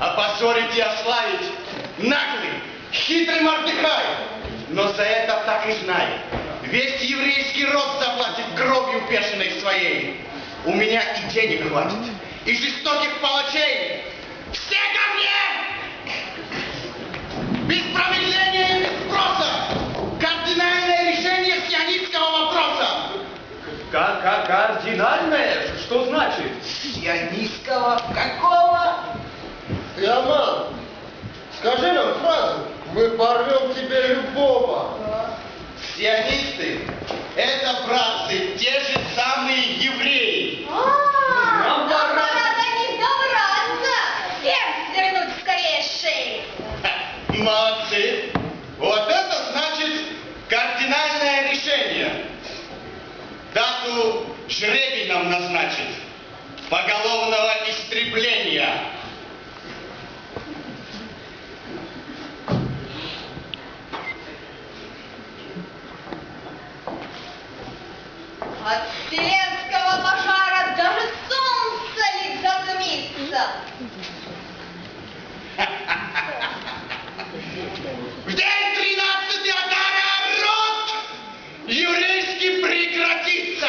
опозорить и ославить наглый, хитрый Мордыхай. Но за это так и знай, весь еврейский род заплатит кровью бешеной своей. У меня и денег хватит, и жестоких палачей. Все ко мне! Без промедления и без спроса! Кардинальное решение сионистского вопроса! Как, как кардинальное? Что значит? Сионистского какого? Порвем тебе любого. Сионисты – это, братцы, те же самые евреи. А, Нам пора. до них добраться. Всем свернуть скорее шеи. Молодцы. Вот это значит кардинальное решение. Дату жребий нам назначить. Поголовного истребления. От вселенского пожара даже солнце не задымится. В день тринадцатый Адара род еврейский прекратится.